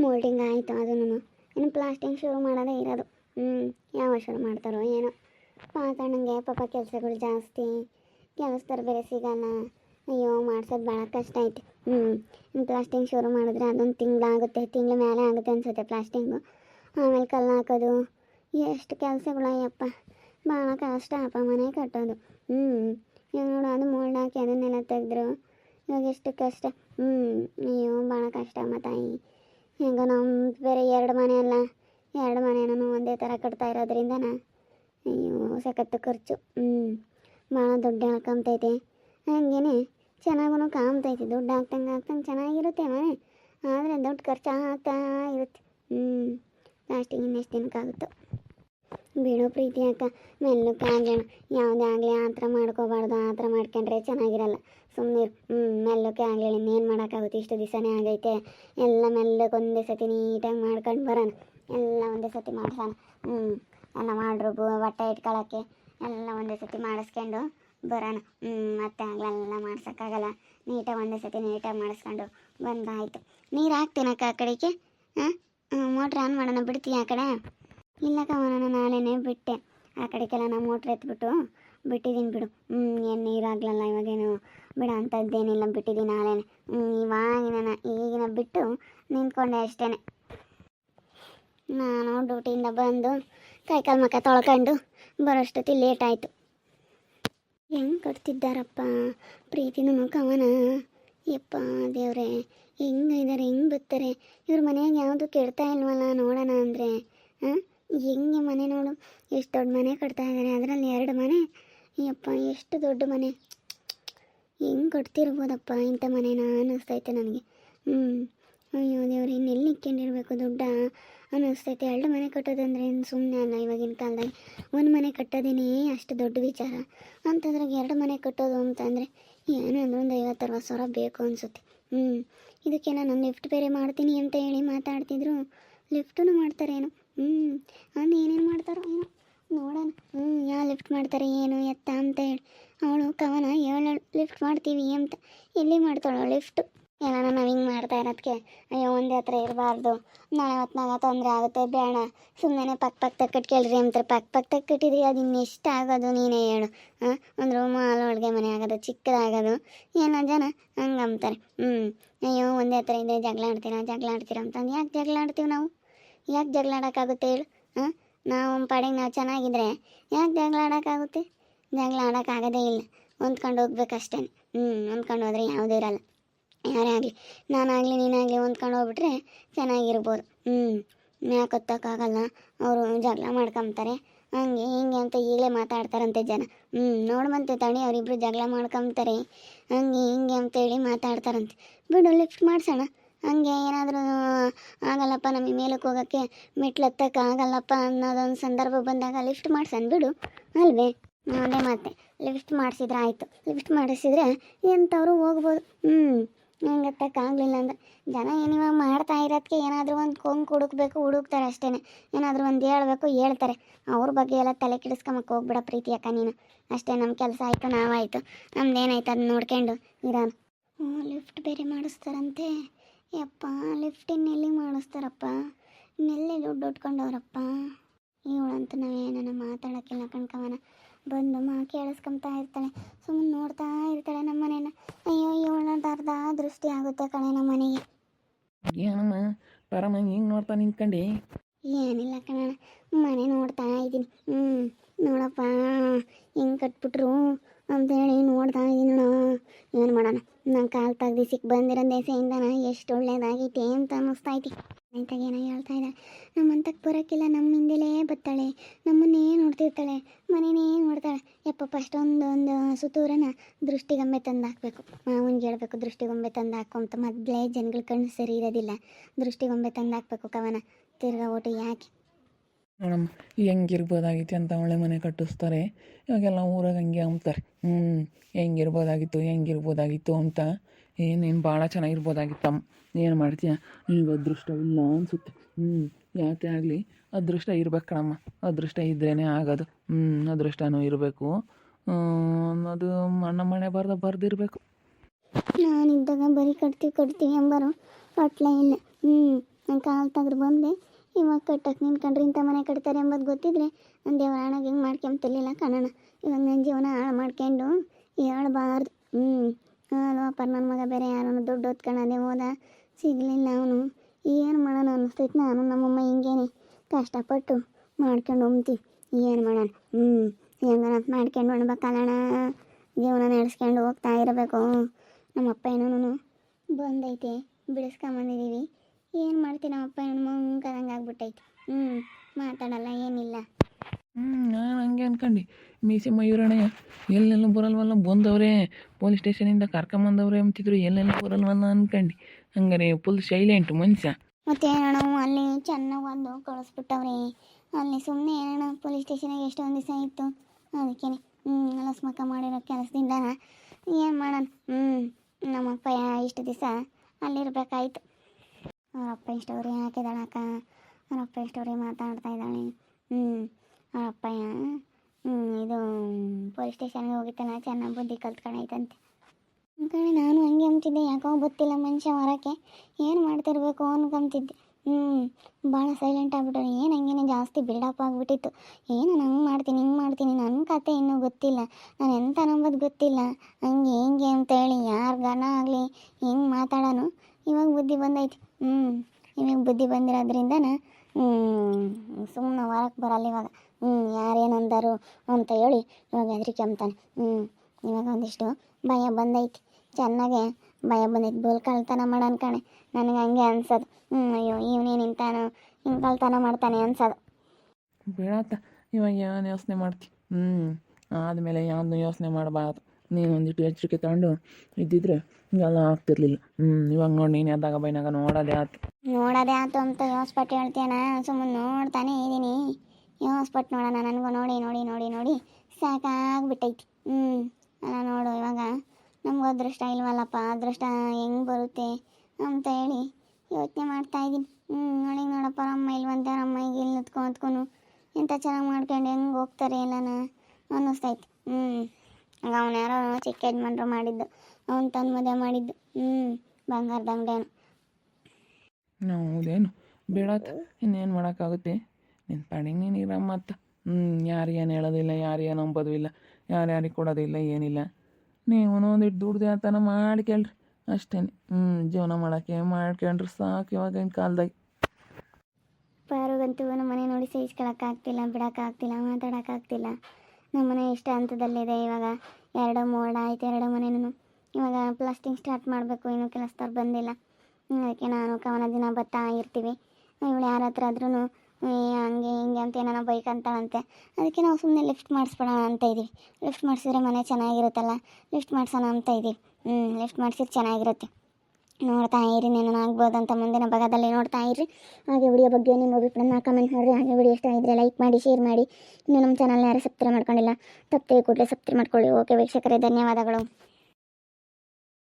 Moulding ಆಯಿತು ಅದನ್ನು. ಇನ್ನು ಪ್ಲಾಸ್ಟಿಂಗ್ ಶುರು ಮಾಡೋದೇ ಇರೋದು. ಹ್ಞೂ ಯಾವ ಶುರು ಮಾಡ್ತಾರೋ ಏನೋ. ಪಾತಣ್ಣಂಗೆ ಪಾಪ ಕೆಲಸಗಳು ಜಾಸ್ತಿ. ಕೆಲಸದವ್ರು ಬೇರೆ ಸಿಗಲ್ಲ. ಅಯ್ಯೋ, ಮಾಡ್ಸೋದು ಭಾಳ ಕಷ್ಟ ಐತೆ. ಹ್ಞೂ ಇನ್ನು ಪ್ಲಾಸ್ಟಿಂಗ್ ಶುರು ಮಾಡಿದ್ರೆ ಅದೊಂದು ತಿಂಗಳಾಗುತ್ತೆ. ತಿಂಗಳ ಮೇಲೆ ಆಗುತ್ತೆ ಅನ್ಸುತ್ತೆ ಪ್ಲಾಸ್ಟಿಂಗು ಆಮೇಲೆ ಕಲ್ಲು ಹಾಕೋದು. ಎಷ್ಟು ಕೆಲಸಗಳಯ್ಯಪ್ಪ ಭಾಳ ಕಷ್ಟ ಅಪ್ಪ, ಮನೆ ಕಟ್ಟೋದು. ಹ್ಞೂ ಇವಾಗ ನೋಡು, ಅದು ಮೋಲ್ಡ್ ಹಾಕಿ ಅದನ್ನೆಲ್ಲ ತೆಗೆದ್ರು. ಇವಾಗ ಎಷ್ಟು ಕಷ್ಟ. ಹ್ಞೂ ಅಯ್ಯೋ, ಭಾಳ ಕಷ್ಟ ಅಮ್ಮ ಹೆಂಗೋ ನಮ್ಮ ಬೇರೆ ಎರಡು ಮನೆ ಅಲ್ಲ, ಎರಡು ಮನೆನೂ ಒಂದೇ ಥರ ಕಟ್ತಾ ಇರೋದ್ರಿಂದ ಅಯ್ಯೋ ಸಖತ್ತು ಖರ್ಚು. ಹ್ಞೂ ಭಾಳ ದುಡ್ಡು ಹಾಕೊಂತೈತೆ ಹಂಗೇನೆ ಚೆನ್ನಾಗೂ ಕಾಮ್ತೈತೆ ದುಡ್ಡು ಹಾಕ್ತಂಗೆ ಹಾಕ್ತಂಗೆ ಚೆನ್ನಾಗಿರುತ್ತೆ ಮನೆ. ಆದರೆ ದುಡ್ಡು ಖರ್ಚು ಆಗ್ತಾ ಇರುತ್ತೆ. ಹ್ಞೂ ಲಾಸ್ಟಿಗೆ ಇನ್ನೆಷ್ಟು ದಿನಕ್ಕಾಗುತ್ತೋ. ಬಿಡು ಪ್ರೀತಿ ಅಕ್ಕ ಮೆಲ್ಲಕ್ಕೆ ಆಗೋಣ ಯಾವುದೇ ಆಗಲಿ ಆ ಥರ ಮಾಡ್ಕೋಬಾರ್ದು, ಆ ಥರ ಮಾಡ್ಕೊಂಡ್ರೆ ಚೆನ್ನಾಗಿರಲ್ಲ. ಸುಮ್ಮನೆ ಹ್ಞೂ ಮೆಲ್ಲಕ್ಕೆ ಆಗಲಿ ಇನ್ನೇನು ಮಾಡೋಕ್ಕಾಗುತ್ತೆ? ಇಷ್ಟು ದಿವಸನೇ ಆಗೈತೆ. ಎಲ್ಲ ಮೆಲ್ಲಕ್ಕೆ ಒಂದೇ ಸತಿ ನೀಟಾಗಿ ಮಾಡ್ಕೊಂಡು ಬರೋಣ. ಎಲ್ಲ ಒಂದೇ ಸತಿ ಮಾಡ್ಸೋಣ. ಹ್ಞೂ ಎಲ್ಲ ಮಾಡ್ರು ಬಟ್ಟೆ ಇಟ್ಕೊಳ್ಳೋಕ್ಕೆ ಎಲ್ಲ ಒಂದೇ ಸತಿ ಮಾಡಿಸ್ಕೊಂಡು ಬರೋಣ. ಹ್ಞೂ ಮತ್ತೆ ಆಗಲೆಲ್ಲ ಮಾಡ್ಸೋಕ್ಕಾಗಲ್ಲ. ನೀಟಾಗಿ ಒಂದೇ ಸತಿ ನೀಟಾಗಿ ಮಾಡಿಸ್ಕೊಂಡು ಬಂದಾಯಿತು. ನೀರು ಹಾಕ್ತೀನಕ್ಕ ಆ ಕಡೆಗೆ? ಹಾಂ ಮೋಟ್ರ್ ಆನ್ ಮಾಡೋಣ ಬಿಡ್ತೀಯ ಆ ಕಡೆ? ಇಲ್ಲ ಕವನ ನಾಳೆನೇ ಬಿಟ್ಟೆ. ಆ ಕಡೆಗೆಲ್ಲ ನಾನು ಮೋಟ್ರ್ ಎತ್ಬಿಟ್ಟು ಬಿಟ್ಟಿದ್ದೀನಿ ಬಿಡು. ಹ್ಞೂ ಏನು ನೀರಾಗಲಲ್ಲ ಇವಾಗೇನು. ಬಿಡ, ಅಂಥದ್ದೇನಿಲ್ಲ ಬಿಟ್ಟಿದ್ದೀನಿ ನಾಳೆನೇ. ಹ್ಞೂ ಇವಾಗಿನ ಈಗಿನ ಬಿಟ್ಟು ನಿಂತ್ಕೊಂಡೆ ಅಷ್ಟೇ ನಾನು ಡ್ಯೂಟಿಯಿಂದ ಬಂದು ಕೈಕಾಲು ಮುಖ ತೊಳ್ಕೊಂಡು ಬರೋಷ್ಟೊತ್ತಿ ಲೇಟ್ ಆಯಿತು. ಹೆಂಗೆ ಕಟ್ತಿದ್ದಾರಪ್ಪ? ಪ್ರೀತಿನೂ ಕವನ ಯಪ್ಪ ದೇವ್ರೆ, ಹೆಂಗೆ ಇದ್ದಾರೆ ಹೆಂಗೆ ಬರ್ತಾರೆ ಇವ್ರ ಮನೆಯಾಗ ಯಾವುದು ಕೆಡ್ತಾ ಇಲ್ವಲ್ಲ, ನೋಡೋಣ ಅಂದರೆ, ಹಾಂ? ಹೆಂಗೆ ಮನೆ ನೋಡು, ಎಷ್ಟು ದೊಡ್ಡ ಮನೆ ಕಟ್ತಾ ಇದ್ದಾರೆ ಅದರಲ್ಲಿ ಎರಡು ಮನೆ. ಅಯ್ಯಪ್ಪ, ಎಷ್ಟು ದೊಡ್ಡ ಮನೆ. ಹೆಂಗೆ ಕಟ್ತಿರ್ಬೋದಪ್ಪ ಇಂಥ ಮನೇನ ಅನ್ನಿಸ್ತೈತೆ ನನಗೆ. ಹ್ಞೂ ಅಯ್ಯೋ ದೇವ್ರಿ ಇನ್ನೆಲ್ಲಿ ನಿಕ್ಕೊಂಡಿರ್ಬೇಕು ದುಡ್ಡ? ಅನ್ನಿಸ್ತೈತೆ. ಎರಡು ಮನೆ ಕಟ್ಟೋದಂದ್ರೆ ಏನು ಸುಮ್ಮನೆ ಅಲ್ಲ ಇವಾಗಿನ ಕಾಲದಲ್ಲಿ. ಒಂದು ಮನೆ ಕಟ್ಟೋದೇನೇ ಅಷ್ಟು ದೊಡ್ಡ ವಿಚಾರ. ಅಂತಂದ್ರೆ ಎರಡು ಮನೆ ಕಟ್ಟೋದು ಅಂತಂದರೆ ಏನು ಅಂದ್ರೆ ಒಂದು ಐವತ್ತು ಅರವತ್ತು ಸಾವಿರ ಬೇಕು ಅನಿಸುತ್ತೆ. ಹ್ಞೂ ಇದಕ್ಕೆ ನಾನು ಲಿಫ್ಟ್ ಬೇರೆ ಮಾಡ್ತೀನಿ ಅಂತ ಹೇಳಿ ಮಾತಾಡ್ತಿದ್ರು. ಲಿಫ್ಟೂ ಮಾಡ್ತಾರೇನೋ. ಹ್ಞೂ ಅವ್ನು ಏನೇನು ಮಾಡ್ತಾರೋ ಏನೋ. ನೋಡೋಣ. ಹ್ಞೂ ಯಾವ ಲಿಫ್ಟ್ ಮಾಡ್ತಾರೆ, ಏನು, ಎತ್ತ ಅಂತ ಹೇಳಿ. ಅವಳು, ಕವನ, ಏಳು ಲಿಫ್ಟ್ ಮಾಡ್ತೀವಿ ಅಂತ ಎಲ್ಲಿ ಮಾಡ್ತಾಳು ಲಿಫ್ಟ್ ಎಲ್ಲ ನಾವು ಹಿಂಗೆ ಮಾಡ್ತಾ ಇರೋದಕ್ಕೆ ಅಯ್ಯೋ, ಒಂದೇ ಹತ್ರ ಇರಬಾರ್ದು. ನಾಳೆ ಹೊತ್ನಾಗ ತೊಂದರೆ ಆಗುತ್ತೆ, ಬೇಡ. ಸುಮ್ಮನೆ ಪಕ್ಕ ಪಕ್ಕದಾಗ ಕಟ್ಕೇಳ್ರಿ ಅಂತಾರೆ. ಪಕ್ಕ ಪಕ್ಕದಾಗ ಕಟ್ಟಿದ್ರಿ ಅದು ಇನ್ನೆಷ್ಟು ಆಗೋದು, ನೀನೇ ಹೇಳು. ಹಾಂ ಒಂದು ರೂಮ್ ಹಾಲು ಅಡುಗೆ ಮನೆ ಆಗೋದು, ಚಿಕ್ಕದಾಗೋದು. ಏನೋ ಜನ ಹಂಗೆ ಅಂಬ್ತಾರೆ. ಹ್ಞೂ ಅಯ್ಯೋ, ಒಂದೇ ಹತ್ರ ಇದೆ ಜಗಳ ಆಡ್ತೀರಾ ಜಗಳ ಆಡ್ತೀರಾ ಅಂತಂದು. ಯಾಕೆ ಜಗಳ ಆಡ್ತೀವಿ ನಾವು? ಯಾಕೆ ಜಗಳ ಆಡೋಕ್ಕಾಗುತ್ತೆ ಹೇಳು, ಹಾಂ? ನಾವು ಪಾಡಿಗೆ ನಾವು ಚೆನ್ನಾಗಿದ್ರೆ ಯಾಕೆ ಜಗಳ ಆಡೋಕ್ಕಾಗುತ್ತೆ? ಜಗಳ ಆಡೋಕ್ಕಾಗೋದೇ ಇಲ್ಲ. ಹೊಂದ್ಕೊಂಡು ಹೋಗ್ಬೇಕಷ್ಟೇ. ಹ್ಞೂ ಹೊಂದ್ಕೊಂಡು ಹೋದ್ರೆ ಯಾವುದೂ ಇರಲ್ಲ. ಯಾರೇ ಆಗಲಿ, ನಾನಾಗಲಿ, ನೀನಾಗಲಿ ಹೊಂದ್ಕೊಂಡು ಹೋಗ್ಬಿಟ್ರೆ ಚೆನ್ನಾಗಿರ್ಬೋದು. ಹ್ಞೂ ಯಾಕೆ ಗೊತ್ತಕ್ಕಾಗಲ್ಲ? ಅವರು ಜಗಳ ಮಾಡ್ಕೊಂತಾರೆ ಹಂಗೆ ಹಿಂಗೆ ಅಂತ ಈಗಲೇ ಮಾತಾಡ್ತಾರಂತೆ ಜನ. ಹ್ಞೂ ನೋಡ್ಬಂತೆ ತಾಣಿ ಅವರಿಬ್ಬರು ಜಗಳ ಮಾಡ್ಕೊಂತಾರೆ ಹಂಗೆ ಹಿಂಗೆ ಅಂತೇಳಿ ಮಾತಾಡ್ತಾರಂತೆ. ಬಿಡು ಲಿಫ್ಟ್ ಮಾಡಿಸೋಣ. ಹಂಗೆ ಏನಾದರೂ, ಆಗಲ್ಲಪ್ಪ ನಮಗೆ ಮೇಲಕ್ಕೆ ಹೋಗೋಕ್ಕೆ ಮೆಟ್ಲು ಹತ್ತಕ್ಕೆ ಆಗಲ್ಲಪ್ಪ ಅನ್ನೋದೊಂದು ಸಂದರ್ಭ ಬಂದಾಗ ಲಿಫ್ಟ್ ಮಾಡ್ಸೋಣ ಬಿಡು. ಅಲ್ವೇ? ಅದೇ ಮತ್ತೆ ಲಿಫ್ಟ್ ಮಾಡಿಸಿದ್ರೆ ಆಯಿತು. ಲಿಫ್ಟ್ ಮಾಡಿಸಿದ್ರೆ ಎಂಥವ್ರು ಹೋಗ್ಬೋದು. ಹ್ಞೂ ಹೆಂಗೆ ಹತ್ತಕ್ಕಾಗಲಿಲ್ಲ ಅಂದ್ರೆ. ಜನ ಏನಿವಾಗ ಮಾಡ್ತಾ ಇರೋದಕ್ಕೆ ಏನಾದರೂ ಒಂದು ಕೊಂಕು ಹುಡುಕ್ಬೇಕು ಹುಡುಕ್ತಾರೆ ಅಷ್ಟೇ ಏನಾದರೂ ಒಂದು ಹೇಳ್ಬೇಕು, ಹೇಳ್ತಾರೆ. ಅವ್ರ ಬಗ್ಗೆ ಎಲ್ಲ ತಲೆ ಕೆಡಿಸ್ಕೊಂಬಕ್ಕೆ ಹೋಗ್ಬಿಡ ಪ್ರೀತಿ ಅಕ್ಕ ನೀನು. ಅಷ್ಟೇ ನಮ್ಮ ಕೆಲಸ ಆಯಿತು, ನಾವಾಯಿತು. ನಮ್ದು ಏನಾಯ್ತು ಅದನ್ನ ನೋಡ್ಕೊಂಡು ಇರೋನು. ಲಿಫ್ಟ್ ಬೇರೆ ಮಾಡಿಸ್ತಾರಂತೆ. ಯಪ್ಪ ಲಿಫ್ಟ್ ಇನ್ನೆಲ್ಲಿ ಮಾಡಿಸ್ತಾರಪ್ಪ? ಇನ್ನೆಲ್ಲಿ ದುಡ್ಡು ಉಟ್ಕೊಂಡವ್ರಪ್ಪ? ಇವಳಂತೂ ನಾವೇನ ಮಾತಾಡೋಕ್ಕಿಲ್ಲ ಕಣ್ಕವನ ಬಂದು ಮಾ ಕೇಳಿಸ್ಕೊಂತಾ ಇರ್ತಾಳೆ. ಸುಮ್ಮನೆ ನೋಡ್ತಾ ಇರ್ತಾಳೆ ನಮ್ಮ ಮನೇನ. ಅಯ್ಯೋ ಇವಳದ ಅರ್ಧ ದೃಷ್ಟಿ ಆಗುತ್ತೆ ಕಣೆ ನಮ್ಮ ಮನೆಗೆ. ಏನಮ್ಮ? ಪರಮ ಹಿಂಗೆ ನೋಡ್ತಾ ನಿಂತ್ಕೊಂಡೆ? ಏನಿಲ್ಲ ಕಣಣ್ಣ ಮನೆ ನೋಡ್ತಾ ಇದ್ದೀನಿ. ಹ್ಞೂ ನೋಡಪ್ಪ ಹೆಂಗೆ ಕಟ್ಬಿಟ್ರು. ಅಂತೇಳಿ ನೋಡ್ತಾ ಇದ್ದೀನಿ ಏನು ಮಾಡೋಣ? ನನ್ನ ಕಾಲು ತೆಗ್ದು ಸಿಕ್ ಬಂದಿರೋ ದೇಸೆಯಿಂದ ಎಷ್ಟು ಒಳ್ಳೇದಾಗೈತೆ ಅಂತ ಅನ್ನಿಸ್ತೈತಿ ಆಯ್ತಾಗ ಏನೋ ಹೇಳ್ತಾ ಇದ್ದಾರೆ ನಮ್ಮಂತಕ್ಕೆ ಬರೋಕ್ಕಿಲ್ಲ ನಮ್ಮ ಹಿಂದೆಲೇ ಬರ್ತಾಳೆ ನಮ್ಮನ್ನೇ ನೋಡ್ತಿರ್ತಾಳೆ. ಮನೆನೇ ನೋಡ್ತಾಳೆ. ಯಪ್ಪ ಅಷ್ಟೊಂದು ಒಂದು ಸುತ್ತೂರನ ದೃಷ್ಟಿಗೊಂಬೆ ತಂದು ಹಾಕಬೇಕು ಮಾವನ್ಗೆ ಹೇಳ್ಬೇಕು ದೃಷ್ಟಿಗೊಂಬೆ ತಂದು ಹಾಕು ಅಂತ. ಮೊದಲೇ ಜನಗಳ ಕಣ್ಣು ಸರಿ ಇರೋದಿಲ್ಲ. ದೃಷ್ಟಿಗೊಂಬೆ ತಂದು ಹಾಕ್ಬೇಕು ಕವನ. ತಿರ್ಗಾ ಓಟು ಯಾಕೆ? ನೋಡಮ್ಮ ಹೆಂಗಿರ್ಬೋದಾಗಿತ್ತು ಅಂತ ಒಳ್ಳೆ ಮನೆ ಕಟ್ಟಿಸ್ತಾರೆ. ಇವಾಗೆಲ್ಲ ಊರಾಗ ಹಂಗೆ ಅಂಬ್ತಾರೆ. ಹ್ಞೂ ಹೆಂಗಿರ್ಬೋದಾಗಿತ್ತು ಹೆಂಗಿರ್ಬೋದಾಗಿತ್ತು ಅಂತ. ಏನೇನು ಭಾಳ ಚೆನ್ನಾಗಿರ್ಬೋದಾಗಿತ್ತಮ್ಮ. ಏನು ಮಾಡ್ತೀಯ? ಈಗ ಅದೃಷ್ಟ ಇಲ್ಲ ಅನಿಸುತ್ತೆ. ಹ್ಞೂ ಯಾಕೆ ಆಗಲಿ? ಅದೃಷ್ಟ ಇರ್ಬೇಕು ಕಣಮ್ಮ. ಅದೃಷ್ಟ ಇದ್ರೇ ಆಗೋದು. ಹ್ಞೂ ಅದೃಷ್ಟನೂ ಇರಬೇಕು. ಅನ್ನೋದು ನಮ್ಮ ಮನೆ ಬರ್ದ ಬರ್ದಿರಬೇಕು. ನಾನಿದ್ದಾಗ ಬರೀ ಕಟ್ತೀವಿ ಕಟ್ತೀವಿ ಎಂಬರು ಕಟ್ಲೇ ಇಲ್ಲ. ಹ್ಞೂ ನನ್ನ ಕಾಲು ತೆಗೆದು ಬಂದೆ. ಇವಾಗ ಕಟ್ಟಕ್ಕೆ ನಿಂತ್ಕೊಂಡ್ರೆ ಇಂಥ ಮನೆ ಕಟ್ತಾರೆ ಎಂಬುದು ಗೊತ್ತಿದ್ರೆ ನನ್ನ ದೇವರ ಹಣಗೆ ಹಿಂಗೆ ಮಾಡ್ಕೊಂತಿರ್ಲಿಲ್ಲ ಕಣಣ ಇವಾಗ ನನ್ನ ಜೀವನ ಹಾಳು ಮಾಡ್ಕೊಂಡು ಹೇಳ್ಬಾರ್ದು ಹ್ಞೂ ಅಲ್ವಪ್ಪ ನನ್ನ ಮಗ ಬೇರೆ ಯಾರನ್ನು ದುಡ್ಡು ಹೊತ್ಕೊಂಡದೆ ಹೋದ ಸಿಗಲಿಲ್ಲ ಅವನು. ಏನು ಮಾಡೋಣ ಅನ್ನಿಸ್ತೈತೆ ನಾನು, ನಮ್ಮಮ್ಮ ಹಿಂಗೇನೆ. ಕಷ್ಟಪಟ್ಟು ಮಾಡ್ಕೊಂಡು ಉಮ್ತೀವಿ ಏನು ಮಾಡೋಣ? ಹ್ಞೂ ಹೆಂಗನ ಮಾಡ್ಕೊಂಡು ಉಣ್ಬೇಕಲ್ಲಣ್ಣ. ಜೀವನ ನಡೆಸ್ಕೊಂಡು ಹೋಗ್ತಾ ಇರಬೇಕು. ನಮ್ಮಪ್ಪ ಏನೂ ಬಂದೈತೆ. ಬಿಡಿಸ್ಕೊಂಬಂದಿದ್ದೀವಿ ಏನು ಅಪ್ಪ ನಮ್ಮಪ್ಪ ಏನು ಮಂಕದಂಗೆ ಆಗ್ಬಿಟ್ಟೈತೆ. ಹ್ಞೂ ಮಾತಾಡಲ್ಲ ಏನಿಲ್ಲ. ಹ್ಞೂ ನಾನು ಹಂಗೆ ಮೀಸಿ ಮೀಸೆ ಮಯೂರಣ್ಣಯ್ಯ ಎಲ್ಲೆಲ್ಲ ಬರಲ್ವಲ್ಲ ಬಂದವ್ರೆ. ಪೊಲೀಸ್ ಸ್ಟೇಷನಿಂದ ಕರ್ಕೊಂಬಂದವ್ರೆ ಅಂತಿದ್ರು ಎಲ್ಲೆಲ್ಲ ಬರಲ್ವಲ್ಲ ಅಂದ್ಕೊಂಡು ಹಂಗಾರೆ ಫುಲ್ ಸೈಲೆಂಟ್ ಮನುಷ್ಯ. ಮತ್ತೆ ಏನಣ್ಣ ಅಲ್ಲಿ ಚೆನ್ನಾಗಿ ಒಂದು ಕಳಿಸ್ಬಿಟ್ಟವ್ರೆ. ಅಲ್ಲಿ ಸುಮ್ಮನೆ ಏನೋ ಪೊಲೀಸ್ ಸ್ಟೇಷನಿಗೆ ಎಷ್ಟೊಂದು ದಿವಸ ಇತ್ತು. ಅದಕ್ಕೆ ಹ್ಞೂ ಲಸ್ಮಕ್ಕ ಮಾಡಿರೋ ಕೆಲಸದಿಂದ ಏನು ಮಾಡೋಣ. ಹ್ಞೂ ನಮ್ಮಪ್ಪ ಇಷ್ಟು ದಿವಸ ಅಲ್ಲಿರ್ಬೇಕಾಯ್ತು. ಅವರಪ್ಪ ಇಷ್ಟವ್ರಿ ಹಾಕಿದಾಳಕ್ಕ ಅವರಪ್ಪ ಸ್ಟೋರಿ ಮಾತಾಡ್ತಾ ಇದ್ದಾಳೆ? ಹ್ಞೂ ಅವರಪ್ಪ ಹ್ಞೂ ಇದು ಪೊಲೀಸ್ ಸ್ಟೇಷನ್ಗೆ ಹೋಗಿತ್ತಲ್ಲ ಚೆನ್ನಾಗಿ ಬುದ್ಧಿ ಕಲ್ತ್ಕೊಂಡೈತಂತೆ. ಕಣೆ, ನಾನು ಹಂಗೆ ಅಂತಿದ್ದೆ ಯಾಕೋ ಗೊತ್ತಿಲ್ಲ ಮನುಷ್ಯ ಹೊರಕ್ಕೆ ಏನು ಮಾಡ್ತಿರ್ಬೇಕು ಅನ್ಕೊಂತಿದ್ದೆ ಹ್ಞೂ ಭಾಳ ಸೈಲೆಂಟ್ ಆಗ್ಬಿಟ್ಟು ಏನು ಹಂಗೇನೆ ಜಾಸ್ತಿ ಬಿಲ್ಡಪ್ ಆಗಿಬಿಟ್ಟಿತ್ತು. ಏನು ನಂಗೆ ಮಾಡ್ತೀನಿ, ಹಿಂಗೆ ಮಾಡ್ತೀನಿ. ನನ್ನ ಕತೆ ಇನ್ನೂ ಗೊತ್ತಿಲ್ಲ. ನಾನು ಎಂತ ನಂಬೋದು ಗೊತ್ತಿಲ್ಲ. ಹಂಗೆ ಹೆಂಗೆ ಅಂತೇಳಿ ಯಾರಿಗಾನ ಆಗಲಿ, ಹೆಂಗೆ ಮಾತಾಡೋನು. ಇವಾಗ ಬುದ್ಧಿ ಬಂದೈತಿ. ಹ್ಞೂ ಇವಾಗ ಬುದ್ಧಿ ಬಂದಿರೋದ್ರಿಂದನ ಸುಮ್ಮನೆ ಹೊರಕ್ಕೆ ಬರಲ್ಲ ಇವಾಗ. ಹ್ಞೂ ಯಾರೇನಂದರು ಅಂತ ಹೇಳಿ ಇವಾಗ ಹೆದರಿಕೆ ಅಂತಾನೆ. ಹ್ಞೂ ಇವಾಗ ಒಂದಿಷ್ಟು ಭಯ ಬಂದೈತಿ. ಚೆನ್ನಾಗೆ ಭಯ ಬಂದೈತಿ. ಬೋಲ್ ಕಳ್ತನ ಮಾಡೋನ್ ಕಾಣೆ. ನನಗೆ ಹಂಗೆ ಅನ್ಸೋದು. ಹ್ಞೂ ಅಯ್ಯೋ ಇವನೇನು ಇಂತಾನು ಹಿಂಗೆ ಕಳ್ತನ ಮಾಡ್ತಾನೆ ಅನ್ಸೋದು. ಬೇಡತ್ತ ಇವಾಗ ಏನು ಯೋಚನೆ ಮಾಡ್ತಿ. ಹ್ಞೂ ಆದಮೇಲೆ ಯಾವ್ದು ಯೋಚನೆ ಮಾಡಬಾರ್ದು. ನೀನು ಒಂದಿಟ್ಟು ಎಚ್ಚರಿಕೆ ತಗೊಂಡು ಇದ್ದಿದ್ರೆ ಹಿಂಗೆಲ್ಲ ಆಗ್ತಿರ್ಲಿಲ್ಲ. ಹ್ಞೂ ಇವಾಗ ನೋಡಿ, ನೀನು ಎದ್ದಾಗ ಬೈನಾಗ ನೋಡೋದೇ ಆಯ್ತು ನೋಡೋದೇ ಆಯ್ತು ಅಂತ ಯೋಸ್ಪಟ್ಟು ಹೇಳ್ತೀಯಣ ಸುಮ್ಮನೆ ನೋಡ್ತಾನೆ ಇದ್ದೀನಿ ಯೋಸ್ಪಟ್ಟು ನೋಡೋಣ, ನನಗೂ ನೋಡಿ ನೋಡಿ ನೋಡಿ ನೋಡಿ. ಸಾಕಾಗ್ಬಿಟ್ಟೈತಿ. ಹ್ಞೂ ಅಲ್ಲ ನೋಡು, ಇವಾಗ ನಮ್ಗೆ ಅದೃಷ್ಟ ಇಲ್ವಲ್ಲಪ್ಪ. ಅದೃಷ್ಟ ಹೆಂಗೆ ಬರುತ್ತೆ ಅಂತ ಹೇಳಿ ಯೋಚನೆ ಮಾಡ್ತಾ ಇದ್ದೀನಿ ಹ್ಞೂ ನೋಡಿ ನೋಡಪ್ಪ ಅಮ್ಮ ಇಲ್ವಂತೆ ಅಮ್ಮ ಈಗ ಇಲ್ಲಿ ನಿಂತ್ಕೊಂಡು ಇಂಥ ಎಂಥ ಚೆನ್ನಾಗಿ ಮಾಡ್ಕೊಂಡು ಹೆಂಗೆ ಹೋಗ್ತಾರೆ ಎಲ್ಲನ ಅನ್ನಿಸ್ತೈತಿ ಹ್ಞೂ ಆಗ ಅವ್ನು ಯಾರೋ ಚಿಕ್ಕ ಯಜಮಾನ್ರು ಮಾಡಿದ್ದು. ಅವ್ನು ತನ್ನ ಮದುವೆ ಮಾಡಿದ್ದು. ಹ್ಞೂ ಬಂಗಾರದ ಅಂಗಡಿಯನ್ನು ಹೌದೇನು? ಬೇಡ ಇನ್ನೇನು ಮಾಡೋಕ್ಕಾಗುತ್ತೆ? ನಿನ್ನ ಪಾಡಿಗೆ ನೀನು ಇರಮ್ಮ ಅತ್ತ ಹ್ಞೂ ಯಾರು ಏನು ಹೇಳೋದಿಲ್ಲ ಯಾರು ಏನು ಅಂಬೋದು ಇಲ್ಲ ಯಾರ್ಯಾರಿಗೆ ಕೊಡೋದಿಲ್ಲ ಏನಿಲ್ಲ. ನೀವು ಒಂದಿಟ್ಟು ದುಡ್ದು ಆತನ ಮಾಡ್ಕೊಳ್ರಿ. ಅಷ್ಟೇ ಹ್ಞೂ ಜೀವನ ಮಾಡೋಕ್ಕೆ ಮಾಡ್ಕೊಂಡ್ರೆ ಸಾಕು ಇವಾಗಿನ ಕಾಲ್ದಾಗ. ಪಾರುಗಂತೂ ನಮ್ಮ ಮನೆ ನೋಡಿ ಸಹಿಸ್ಕೊಳಕ್ಕಾಗ್ತಿಲ್ಲ ಬಿಡೋಕ್ಕಾಗ್ತಿಲ್ಲ ಮಾತಾಡೋಕ್ಕಾಗ್ತಿಲ್ಲ. ನಮ್ಮ ಮನೆ ಇಷ್ಟ ಹಂತದಲ್ಲಿದೆ. ಇವಾಗ ಎರಡು ಮೋಡ ಆಯ್ತು, ಎರಡು ಮನೆಯೂ ಇವಾಗ ಪ್ಲಾಸ್ಟಿಂಗ್ ಸ್ಟಾರ್ಟ್ ಮಾಡಬೇಕು. ಇನ್ನೂ ಕೆಲಸದವ್ರು ಬಂದಿಲ್ಲ. ಅದಕ್ಕೆ ನಾನು ಕವನ ದಿನ ಬರ್ತಾ ಇರ್ತೀವಿ. ಇವಳು ಯಾರ ಹತ್ರ ಆದ್ರೂ ಹಂಗೆ, ಹಿಂಗೆ ಅಂತ ಏನಾನ ಬೈಕ್ ಅಂತಾಳಂತೆ ಅದಕ್ಕೆ ನಾವು ಸುಮ್ಮನೆ ಲಿಫ್ಟ್ ಮಾಡಿಸ್ಬಿಡೋಣ ಅಂತ ಇದ್ದೀವಿ. ಲಿಫ್ಟ್ ಮಾಡಿಸಿದ್ರೆ ಮನೆ ಚೆನ್ನಾಗಿರುತ್ತಲ್ಲ? ಲಿಫ್ಟ್ ಮಾಡ್ಸೋಣ ಅಂತ ಇದ್ದೀವಿ. ಹ್ಞೂ ಲಿಫ್ಟ್ ಮಾಡಿಸಿದ್ರೆ ಚೆನ್ನಾಗಿರುತ್ತೆ. ನೋಡ್ತಾ ಇರಿ, ನೀನು ಆಗ್ಬೋದು ಅಂತ ಮುಂದಿನ ಭಾಗದಲ್ಲಿ ನೋಡ್ತಾ ಇರಿ. ಹಾಗೆ ವಿಡಿಯೋ ಬಗ್ಗೆ ನಿಮ್ಮ ಅಭಿಪ್ರಾಯನ ಕಮೆಂಟ್ ಮಾಡಿರಿ. ಹಾಗೆ ವಿಡಿಯೋ ಇಷ್ಟ ಆಗಿದ್ರೆ ಲೈಕ್ ಮಾಡಿ ಶೇರ್ ಮಾಡಿ. ಇನ್ನು ನಮ್ಮ ಚಾನಲ್ನ ಯಾರು ಸಬ್ಸ್ಕ್ರೈಬ್ ಮಾಡ್ಕೊಂಡಿಲ್ಲ, ತಪ್ಪದೆ ಕೂಡಲೇ ಸಬ್ಸ್ಕ್ರೈಬ್ ಮಾಡ್ಕೊಳ್ಳಿ. ಓಕೆ ವೀಕ್ಷಕರೇ, ಧನ್ಯವಾದಗಳು.